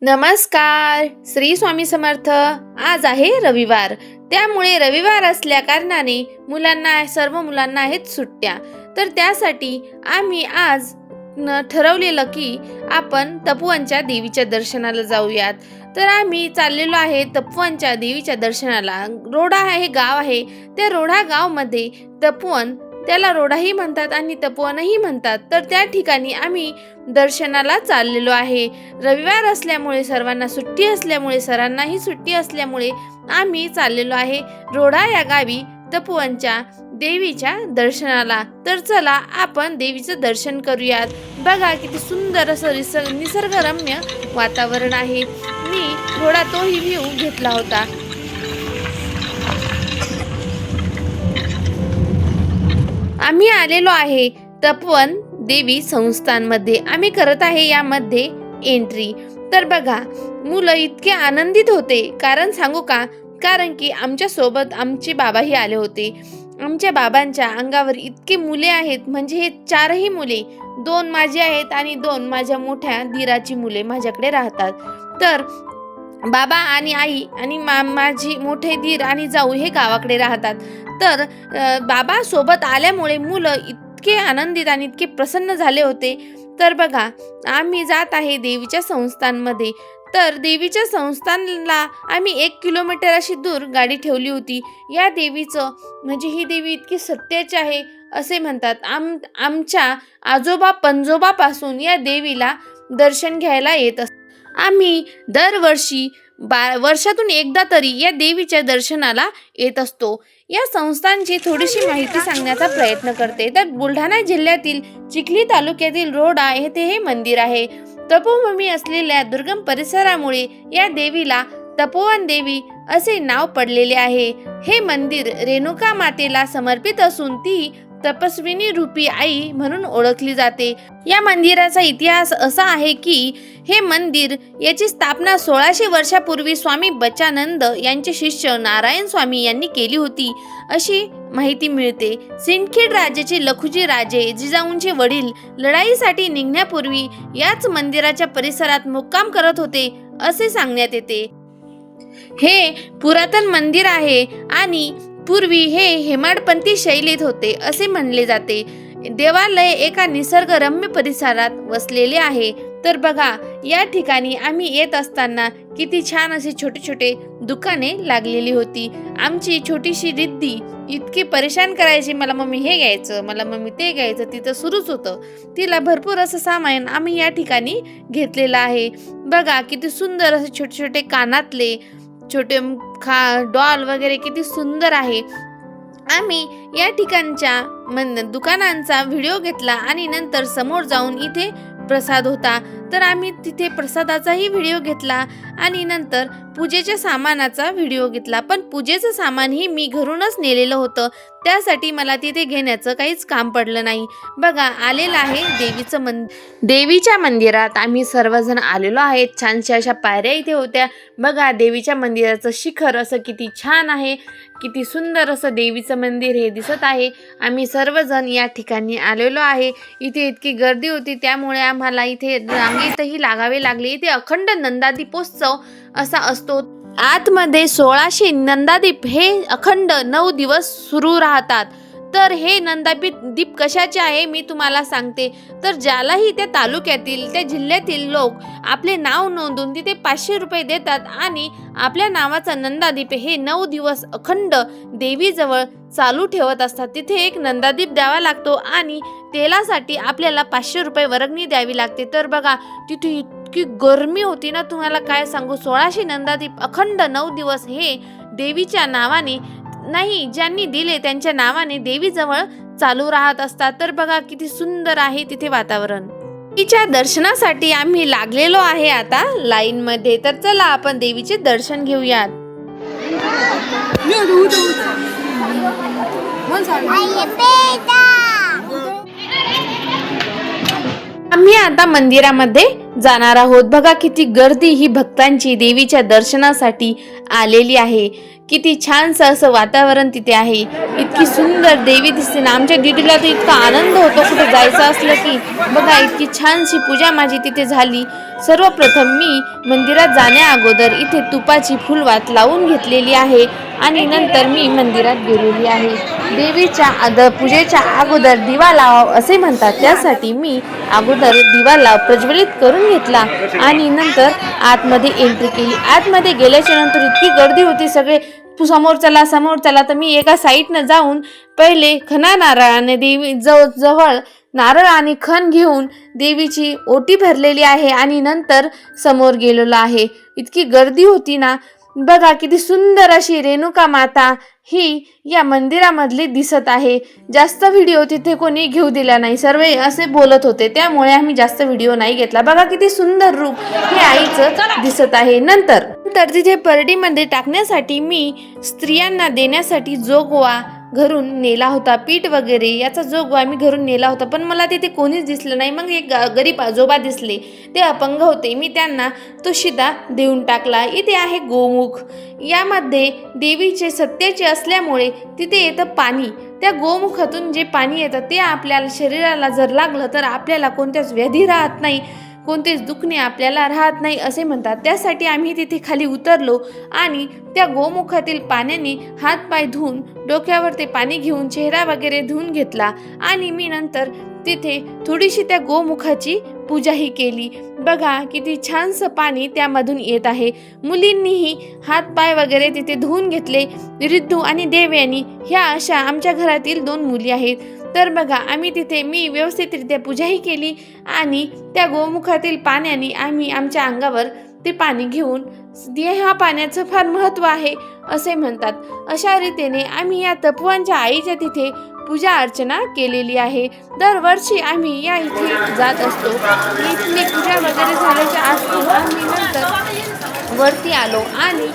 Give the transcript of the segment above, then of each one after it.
नमस्कार श्री स्वामी समर्थ. आज आहे रविवार. त्यामुळे रविवार असल्या कारणाने मुलांना सर्व मुलांना आहेत सुट्ट्या. तर त्यासाठी आम्ही आज न ठरवलेलं की आपण तपवनच्या देवीच्या दर्शनाला जाऊयात. तर आम्ही चाललेलो आहे तपवनच्या देवीच्या दर्शनाला. रोडा हे गाव आहे. त्या रोढा गावमध्ये तपवन त्याला रोडाही म्हणतात आणि तपोवनही म्हणतात. तर त्या ठिकाणी आम्ही दर्शनाला चाललेलो आहे. रविवार असल्यामुळे सर्वांना सुट्टी असल्यामुळे सरांनाही सुट्टी असल्यामुळे आम्ही चाललेलो आहे रोडा या गावी तपोवनच्या देवीच्या दर्शनाला. तर चला आपण देवीचं दर्शन करूयात. बघा किती सुंदर असं निसर्ग निसर्गरम्य वातावरण आहे. मी थोडा तोही व्ह्यू घेतला होता. आम्ही आलेलो आहे. तपवन देवी संस्थांमध्ये आम्ही करत आहे यामध्ये एंट्री तर बघा मुलं इतके आनंदित होते. कारण सांगू का? कारण की आमच्यासोबत आमचे बाबाही आले होते. आमच्या बाबांच्या अंगावर इतके मुले आहेत. म्हणजे हे चारही मुले दोन माझी आहेत आणि दोन माझ्या मोठ्या धीराची मुले माझ्याकडे राहतात. तर बाबा आणि आई आणि मा माझी मोठे दीर आणि जाऊ हे गावाकडे राहतात. तर बाबा सोबत आल्यामुळे मुलं इतके आनंदित आणि इतके प्रसन्न झाले होते. तर बघा आम्ही जात आहे देवीच्या संस्थांमध्ये तर देवीच्या संस्थानला आम्ही एक किलोमीटर अशी दूर गाडी ठेवली होती. या देवीचं म्हणजे ही देवी इतकी सत्याची आहे असे म्हणतात. आम आमच्या आजोबा पंजोबापासून या देवीला दर्शन घ्यायला येत असत आम्ही दरवर्षी बा वर्षातून एकदा तरी या देवीच्या दर्शनाला येत असतो. या संस्थांची थोडीशी माहिती सांगण्याचा प्रयत्न करते. तर बुलढाणा जिल्ह्यातील चिखली तालुक्यातील रोडा येथे हे मंदिर आहे. तपोभूमी असलेल्या दुर्गम परिसरामुळे या देवीला तपोवन देवी असे नाव पडलेले आहे. हे मंदिर रेणुका मातेला समर्पित असून ती तपस्विनी रूपी आई म्हणून ओळखली जाते. या मंदिराचा इतिहास असा आहे की हे मंदिर याची स्थापना सोळाशे वर्षापूर्वी स्वामी बचानंद यांचे शिष्य नारायण स्वामी यांनी केली होती. अशी माहिती मिळते. सिंदखेड राजाचे लखुजी राजे जिजाऊंचे वडील लढाईसाठी निघण्यापूर्वी याच मंदिराच्या परिसरात मुक्काम करत होते असे सांगण्यात येते. हे पुरातन मंदिर आहे आणि पूर्वी हे हेमाडपंथी शैलीत होते असे म्हणले जाते. देवालय एका निसर्गरम्य परिसरात वसलेले आहे. तर बघा या ठिकाणी आम्ही येत असताना किती छान असे छोटे छोटे दुकाने लागलेली होती. आमची छोटीशी रिद्धी इतकी परेशान करायची मला मम्मी हे घ्यायचं मला मम्मी ते घ्यायचं तिथं सुरूच होतं. तिला भरपूर असं सामान आम्ही या ठिकाणी घेतलेलं आहे. बघा किती सुंदर असे छोटे छोटे कानातले छोटे खा डॉल वगैरे किती सुंदर आहे. आम्ही या ठिकाणच्या मन दुकानांचा व्हिडिओ घेतला आणि नंतर समोर जाऊन इथे प्रसाद होता. तर आम्ही तिथे प्रसादाचाही व्हिडिओ घेतला आणि नंतर पूजेच्या सामानाचा व्हिडिओ घेतला. पण पूजेचं सामानही मी घरूनच नेलेलं होतं. त्यासाठी मला तिथे घेण्याचं काहीच काम पडलं नाही. बघा आलेलं आहे देवीचं मन देवीच्या मंदिरात आम्ही सर्वजण आलेलो आहेत. छानशा अशा पायऱ्या इथे होत्या. बघा देवीच्या मंदिराचं शिखर असं किती छान आहे. किती सुंदर असं देवीचं मंदिर हे दिसत आहे. आम्ही सर्वजण या ठिकाणी आलेलो आहे. इथे इतकी गर्दी होती त्यामुळे आम्हाला इथे राम संगीतही लागावे लागले. इथे अखंड नंदादीपोत्सव असा असतो. आतमध्ये सोळाशे नंदादीप हे अखंड नऊ दिवस सुरू राहतात. तर हे नंदादीप दीप कशाचे आहे मी तुम्हाला सांगते. तर ज्यालाही त्या तालुक्यातील त्या जिल्ह्यातील लोक आपले नाव नोंदवून तिथे पाचशे रुपये देतात आणि आपल्या नावाचा नंदादीप हे नऊ दिवस अखंड देवीजवळ चालू ठेवत असतात. तिथे एक नंदादीप द्यावा लागतो आणि तेलासाठी आपल्याला पाचशे रुपये वर्गणी द्यावी लागते. तर बघा तिथे इतकी गरमी होती ना तुम्हाला काय सांगू? सोळाशे नंदादीप अखंड नऊ दिवस हे देवीच्या नावाने नाही ज्यांनी दिले त्यांच्या नावाने देवीजवळ चालू राहत असतात. तर बघा किती सुंदर आहे तिथे वातावरण. देवीच्या दर्शनासाठी आम्ही लागलेलो आहे आता लाईन मध्ये तर चला आपण देवीचे दर्शन घेऊयात. आम्ही आता मंदिरामध्ये जाणार आहोत. बघा किती गर्दी ही भक्तांची देवीच्या दर्शनासाठी आलेली आहे. किती छानसं असं वातावरण तिथे आहे. इतकी सुंदर देवी दिसते ना. आमच्या दिदीला तर इतका आनंद होतो. कुठे जायचं असलं की. बघा इतकी छानशी पूजा माझी तिथे झाली. सर्वप्रथम मी मंदिरात जाण्या अगोदर इथे तुपाची फुलवात लावून घेतलेली आहे आणि नंतर मी मंदिरात गेलेली आहे. देवीच्या अद पूजेच्या अगोदर दिवा लावाव असे म्हणतात. त्यासाठी मी अगोदर दिवा लाव प्रज्वलित करून घेतला आणि नंतर आतमध्ये एंट्री केली. आतमध्ये गेल्याच्यानंतर इतकी गर्दी होती सगळे. समोर चला समोर चला. तर मी एका साईडनं जाऊन पहिले खना नारळाने देवी जव जवळ नारळ आणि खण घेऊन देवीची ओटी भरलेली आहे आणि नंतर समोर गेलेलो आहे. इतकी गर्दी होती ना बघा किती सुंदर अशी रेणुका माता ही या मंदिरामधली दिसत आहे. जास्त व्हिडिओ तिथे कोणी घेऊ दिला नाही. सर्व असे बोलत होते. त्यामुळे आम्ही जास्त व्हिडिओ नाही घेतला. बघा किती सुंदर रूप हे आईचं दिसत आहे. नंतर तर तिथे परडीमध्ये टाकण्यासाठी मी स्त्रियांना देण्यासाठी जोगवा घरून नेला होता पीठ वगैरे याचा जोगवा मी घरून नेला होता पण मला तिथे कोणीच दिसलं नाही. मग एक ग- गरीब आजोबा दिसले. ते अपंग होते. मी त्यांना तो शिदा देऊन टाकला. इथे आहे गोमुख. यामध्ये देवीचे सत्याचे असल्यामुळे तिथे येतं पाणी. त्या गोमुखातून जे पाणी येतं ते आपल्याला शरीराला जर लागलं तर आपल्याला कोणत्याच व्याधी राहत नाही. कोणतेच दुखणे आपल्याला राहत नाही असे म्हणतात. त्यासाठी आम्ही तिथे खाली उतरलो आणि त्या गोमुखातील पाण्याने हातपाय धुवून डोक्यावर ते पाणी घेऊन चेहरा वगैरे धुवून घेतला आणि मी नंतर तिथे थोडीशी त्या गोमुखाची पूजाही केली. बघा किती छानसं पाणी त्यामधून येत आहे. मुलींनीही हात पाय वगैरे तिथे धुवून घेतले. रिद्धू आणि देव यांनी ह्या अशा आमच्या घरातील दोन मुली आहेत. तर बघा आम्ही तिथे मी व्यवस्थितरित्या पूजाही केली आणि त्या गोमुखातील पाण्याने आम्ही आमच्या अंगावर ते पाणी घेऊन दे ह्या पाण्याचं फार महत्त्व आहे असे म्हणतात. अशा रीतीने आम्ही या तपवांच्या आईच्या तिथे पूजा अर्चना केलेली आहे. दरवर्षी आम्ही या इथे जात असतो. इथली पूजा वगैरे झाल्याच्या आधी आम्ही नंतर वरती आलो आणि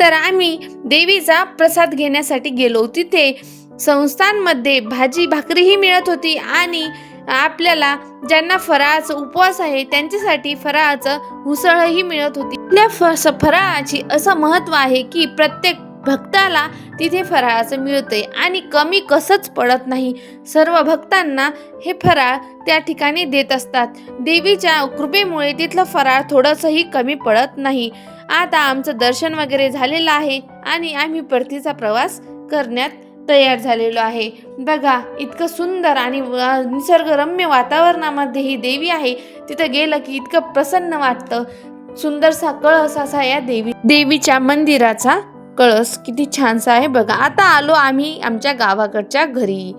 तर आम्ही देवीचा प्रसाद घेण्यासाठी गेलो. तिथे संस्थांमध्ये भाजी भाकरीही मिळत होती आणि आपल्याला ज्यांना फराळाचा उपवास आहे त्यांच्यासाठी फराळाचं उसळही मिळत होती. आपल्या फ स- फराळाची असं महत्त्व आहे की प्रत्येक भक्ताला तिथे फराळाचं मिळते आणि कमी कसंच पडत नाही. सर्व भक्तांना हे फराळ त्या ठिकाणी देत असतात. देवीच्या कृपेमुळे तिथलं फराळ थोडंसंही कमी पडत नाही. आता आमचं दर्शन वगैरे झालेलं आहे आणि आम्ही परतीचा प्रवास करण्यात तयार झालेलो आहे. बघा इतकं सुंदर आणि निसर्गरम्य वातावरणामध्ये ही देवी आहे. तिथं गेलं की इतकं प्रसन्न वाटतं. सुंदरसा कळस असा या देवी देवीच्या मंदिराचा कळस किती छानसा आहे बघा. आता आलो आम्ही आमच्या गावाकडच्या घरी.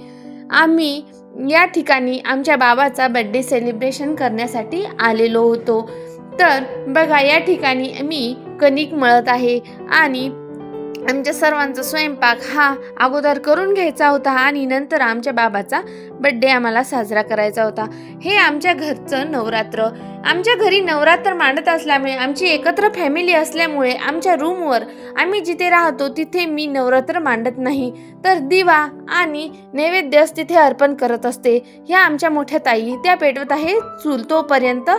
आम्ही या ठिकाणी आमच्या बाबाचा बड्डे सेलिब्रेशन करण्यासाठी आलेलो होतो. तर बघा या ठिकाणी मी कणिक मळत आहे आणि आमच्या सर्वांचा स्वयंपाक हा अगोदर करून घ्यायचा होता आणि नंतर आमच्या बाबाचा बड्डे आम्हाला साजरा करायचा होता. हे आमच्या घरचं नवरात्र. आमच्या घरी नवरात्र मांडत असल्यामुळे आमची एकत्र फॅमिली असल्यामुळे आमच्या रूमवर आम्ही जिथे राहतो तिथे मी नवरात्र मांडत नाही. तर दिवा आणि नैवेद्यच तिथे अर्पण करत असते. ह्या आमच्या मोठ्या ताई त्या पेटवत आहे चूल. तोपर्यंत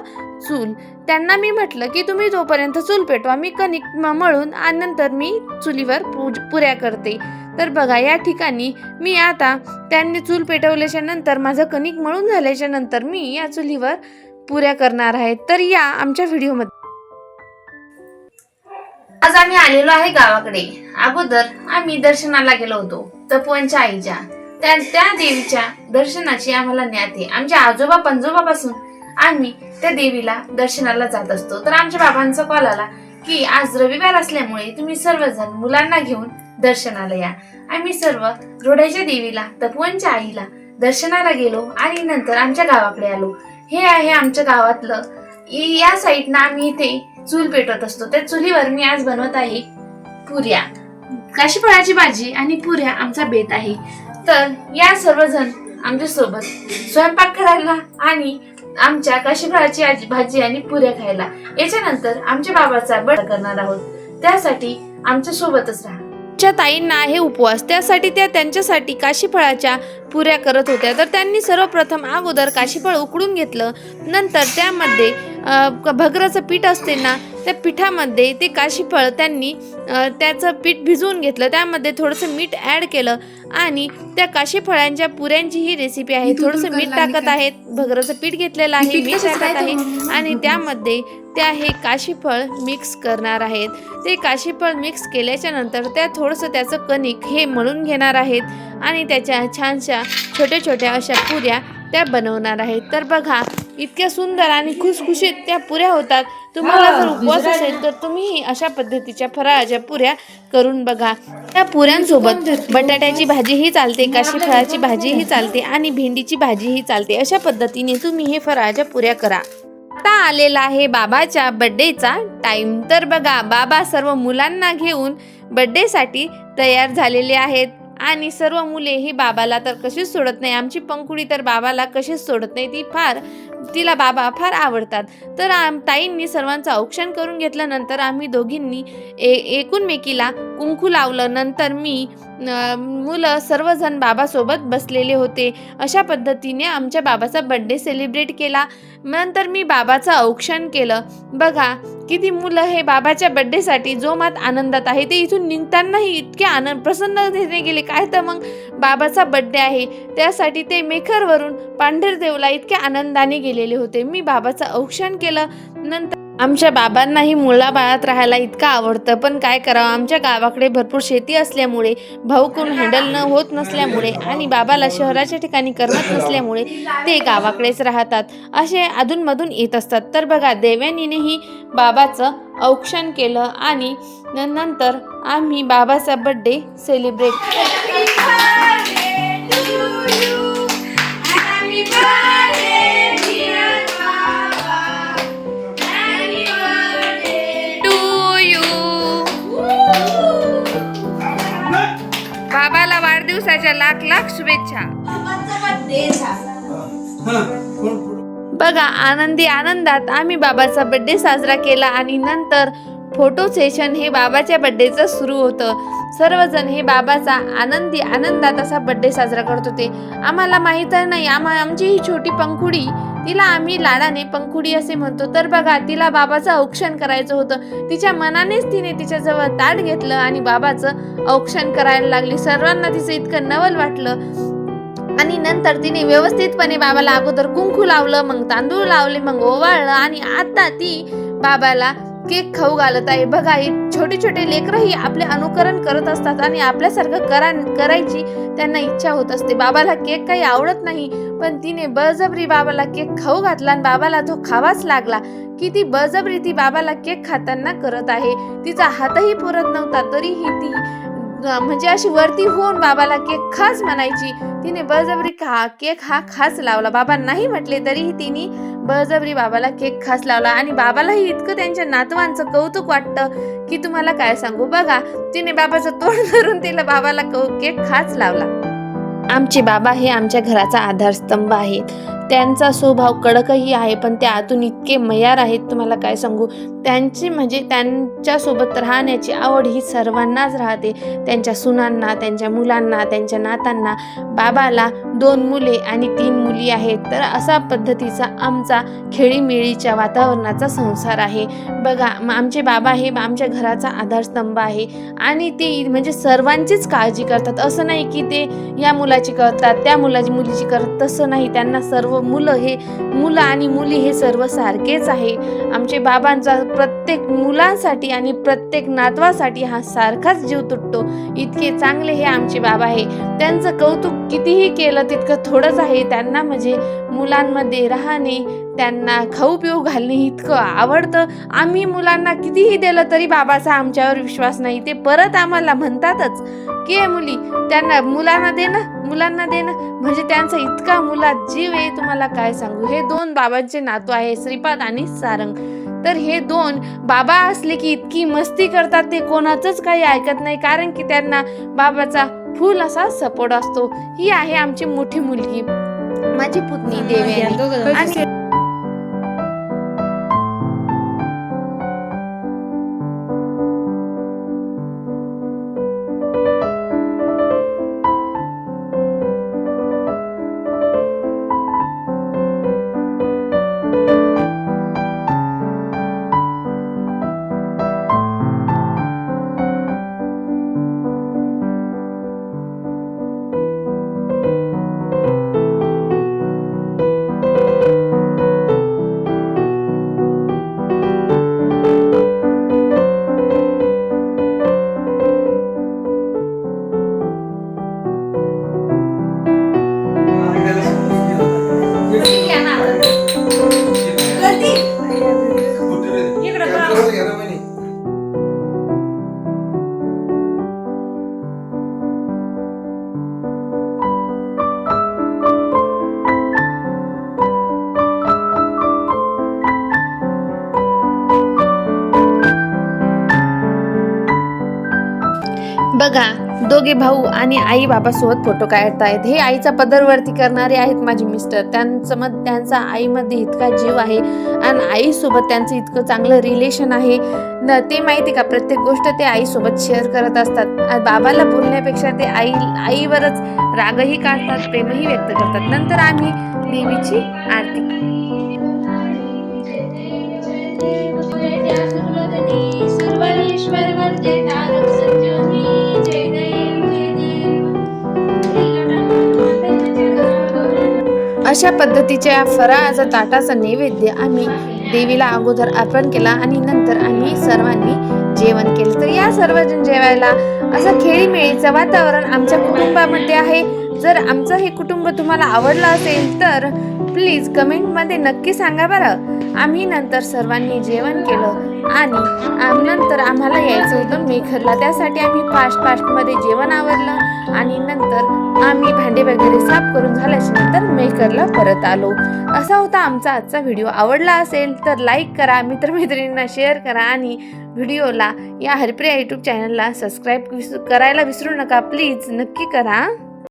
चूल. त्यांना मी म्हटलं की तुम्ही जोपर्यंत चूल पेटवा मी कणिक म- मळून आणि नंतर मी चुलीवर पूज पुऱ्या करते. तर बघा या ठिकाणी मी आता त्यांनी चूल पेटवल्याच्या नंतर माझं कणिक मळून झाल्याच्यानंतर मी या चुलीवर पुऱ्या करणार आहेत. तर या आमच्या व्हिडिओमध्ये. आज आम्ही आलेलो आहे गावाकडे. अगोदर आम्ही दर्शनाला गेलो होतो तपोवनच्या आईच्या. त्या त्या देवीच्या दर्शनाची आम्हाला ज्ञात आहे. आमच्या आजोबा पंजोबापासून आम्ही त्या देवीला दर्शनाला जात असतो. तर आमच्या बाबांचा कॉल आला की आज रविवार असल्यामुळे तुम्ही सर्वजण मुलांना घेऊन दर्शनाला या. आम्ही सर्व रोड्याच्या देवीला तपोवनच्या आईला दर्शनाला गेलो आणि नंतर आमच्या गावाकडे आलो. हे आहे आमच्या गावातलं. या साईडनं आम्ही इथे चूल पेटवत असतो. त्या चुलीवर मी आज बनवत आहे पुऱ्या. काशीफळाची भाजी आणि पुऱ्या आमचा बेत आहे. तर या सर्वजण आमच्यासोबत स्वयंपाक करायला आणि आमच्या काशीफळाची भाजी आणि पुऱ्या खायला. याच्यानंतर आमच्या बाबाचा बड करणार आहोत. त्यासाठी आमच्या सोबतच राहा. आमच्या ताईंना आहे उपवास. त्यासाठी त्या त्यांच्यासाठी काशीफळाच्या पुऱ्या करत होत्या. तर त्यांनी सर्वप्रथम अगोदर काशीफळ उकडून घेतलं. नंतर त्यामध्ये क- भगराचं पीठ असते ना त्या पिठामध्ये ते काशीफळ त्यांनी त्याचं पीठ भिजवून घेतलं. त्यामध्ये थोडंसं मीठ ॲड केलं आणि त्या काशीफळांच्या पुऱ्यांची ही रेसिपी आहे. थोडंसं मीठ टाकत आहेत. भगराचं पीठ घेतलेलं आहे मीठ टाकत आहे. आणि त्यामध्ये त्या हे काशीफळ मिक्स करणार आहेत. ते काशीफळ मिक्स केल्याच्यानंतर त्या थोडंसं त्याचं कणिक हे मळून घेणार आहेत आणि त्याच्या छानशा छोट्या छोट्या अशा पुऱ्या त्या बनवणार आहेत. तर बघा इतक्या सुंदर आणि खुसखुशीत त्या पुऱ्या होतात. तुम्हाला जर उपवास असेल तर तुम्ही अशा पद्धतीच्या फराळाच्या पुऱ्या करून बघा. त्या पुऱ्यांसोबत बटाट्याची भाजीही चालते काशीफळाची भाजीही चालते आणि भेंडीची भाजीही चालते. अशा पद्धतीने तुम्ही हे फराळाच्या पुऱ्या करा. आता आलेला आहे बाबाच्या बड्डेचा टाइम तर बघा बाबा सर्व मुलांना घेऊन बड्डेसाठी तयार झालेले आहेत. आणि सर्व मुले ही बाबाला तर कशीच सोडत नाही. आमची पंकुडी तर बाबाला कशीच सोडत नाही. ती फार तिला बाबा फार आवडतात. तर आम ताईंनी सर्वांचं औक्षण करून घेतल्यानंतर आम्ही दोघींनी ए एकूणमेकीला कुंकू लावलं. नंतर मी मुलं सर्वजण बाबासोबत बसलेले होते. अशा पद्धतीने आमच्या बाबाचा बड्डे सेलिब्रेट केला. नंतर मी बाबाचं औक्षण केलं. बघा किती मुलं हे बाबाच्या बड्डेसाठी जो मात आनंदात आहे. ते इथून निघतानाही इतके आनंद प्रसन्नतेने गेले. काय तर मग बाबाचा बड्डे आहे. त्यासाठी ते मेखरवरून पांढरदेवला इतक्या आनंदाने गेलेले होते. मी बाबाचं औक्षण केलं. नंतर आमच्या बाबांनाही मुलाबाळात राहायला इतकं आवडतं पण काय करावं? आमच्या गावाकडे भरपूर शेती असल्यामुळे भाऊ कोण हँडल न होत नसल्यामुळे आणि बाबाला शहराच्या ठिकाणी करमत नसल्यामुळे ते गावाकडेच राहतात. असे अधूनमधून येत असतात. तर बघा देव्यानीनेही बाबाचं औक्षण केलं आणि नंतर आम्ही बाबाचा बड्डे सेलिब्रेट वाढदिवसाच्या लाख लाख शुभेच्छा. बघा आनंदी आनंदात आम्ही बाबाचा बड्डे साजरा केला आणि नंतर फोटो सेशन हे बाबाच्या बड्डेचं सुरू होतं. सर्वजण हे बाबाचा आनंदी आनंदात असा बड्डे साजरा करत होते. आम्हाला माहीत नाही आम्हा आमची ही छोटी पंखुडी तिला आम्ही लाडाने पंखुडी असे म्हणतो. तर बघा तिला बाबाचं औक्षण करायचं होतं. तिच्या मनानेच तिने तिच्याजवळ ताट घेतलं आणि बाबाचं औक्षण करायला लागली. सर्वांना तिचं इतकं नवल वाटलं. आणि नंतर तिने व्यवस्थितपणे बाबाला अगोदर कुंकू लावलं मग तांदूळ लावले मग ओवाळलं आणि आता ती बाबाला केक खाऊ घालत आहे. बघा ही छोटे छोटे लेकरंही आपले अनुकरण करत असतात आणि आपल्यासारखं करा करायची त्यांना इच्छा होत असते. बाबाला केक काही आवडत नाही पण तिने बळजबरी बाबाला केक खाऊ घातला आणि बाबाला तो खावाच लागला. किती बळजबरी ती बाबाला केक खाताना करत आहे. तिचा हातही पुरत नव्हता तरीही ती म्हणजे अशी वरती होऊन बाबाला केक खास म्हणायची. तिने बळजबरी खा केक हा खास लावला. बाबा नाही म्हटले तरीही तिने बळजबरी बाबाला केक खास लावला. आणि बाबालाही इतकं त्यांच्या नातवांचं कौतुक वाटतं की तुम्हाला काय सांगू? बघा तिने बाबाचं तोंड धरून तिला बाबाला कौ केक खास लावला. आमचे बाबा हे आमच्या घराचा आधारस्तंभ आहेत. त्यांचा स्वभाव कडकही आहे पण ते आतून इतके मयार आहेत. तुम्हाला काय सांगू? त्यांची म्हणजे त्यांच्यासोबत राहण्याची आवड ही सर्वांनाच राहते. त्यांच्या सुनांना त्यांच्या मुलांना त्यांच्या नातांना. बाबाला दोन मुले आणि तीन मुली आहेत. तर असा पद्धतीचा आमचा खेळीमेळीच्या वातावरणाचा संसार आहे. बघा आमचे बाबा हे आमच्या घराचा आधारस्तंभ आहे. आणि ते म्हणजे सर्वांचीच काळजी करतात. असं नाही की ते या मुलाची करतात त्या मुलाची मुलीची करतात. तसं नाही. त्यांना सर्व मुलं हे मुलं आणि मुली हे सर्व सारखेच आहे. आमचे बाबांचा प्रत्येक मुलांसाठी आणि प्रत्येक नातवासाठी हा सारखाच जीव तुटतो. इतके चांगले हे आमचे बाबा आहे. त्यांचं कौतुक कितीही केलं तितकं थोडंच आहे. त्यांना म्हणजे मुलांमध्ये राहणे त्यांना खाऊ पिऊ घालणे इतकं आवडतं. आम्ही मुलांना कितीही दिलं तरी बाबाचा आमच्यावर विश्वास नाही. ते परत आम्हाला म्हणतातच की "ए मुली त्यांना मुलांना दे ना मुलांना दे ना. म्हणजे त्यांचा इतका मुलात जीव आहे. तुम्हाला काय सांगू? हे दोन बाबांचे नातू आहे श्रीपाद आणि सारंग. तर हे दोन बाबा असले की इतकी मस्ती करतात ते कोणाचंच काही ऐकत नाही कारण की त्यांना बाबाचा फुल असा सपोर्ट असतो. ही आहे आमची मोठी मुलगी. माझी पुतणी देवयानी. आणि दोघे भाऊ आणि आई बाबासोबत फोटो काढतायत हे आईचा पदरवरती करणारे आहेत माझे मिस्टर त्यांचं मत त्यांचा आईमध्ये इतका जीव आहे आणि आईसोबत त्यांचं इतकं चांगलं रिलेशन आहे. न ते माहिती का? प्रत्येक गोष्ट ते आईसोबत शेअर करत असतात. बाबाला बोलण्यापेक्षा ते आई आईवरच रागही काढतात प्रेमही व्यक्त करतात. नंतर आम्ही देवीची आरती सर्वेश्वर अशा पद्धतीच्या फराळाचा ताटाचा नैवेद्य आम्ही देवीला अगोदर अर्पण केला आणि नंतर आम्ही सर्वांनी जेवण केलं. तर या सर्वजण जेवायला असं खेळीमेळीचं वातावरण आमच्या कुटुंबामध्ये आहे. जर आमचं हे कुटुंब तुम्हाला आवडलं असेल तर प्लीज कमेंटमध्ये नक्की सांगा बरं. आम्ही नंतर सर्वांनी जेवण केलं आणि नंतर आम्हाला यायचं होतं मेखरला त्यासाठी आम्ही फास्ट फास्टमध्ये जेवण आवरलं आणि नंतर आम्ही भांडे वगैरे साफ करून झाल्याच्यानंतर मेकरला परत आलो. असा होता आमचा आजचा व्हिडिओ. आवडला असेल तर लाईक करा मित्रमैत्रिणींना शेअर करा आणि व्हिडिओला या हरिप्रिया यूट्यूब चॅनलला सबस्क्राईब विस करायला विसरू नका. प्लीज नक्की करा.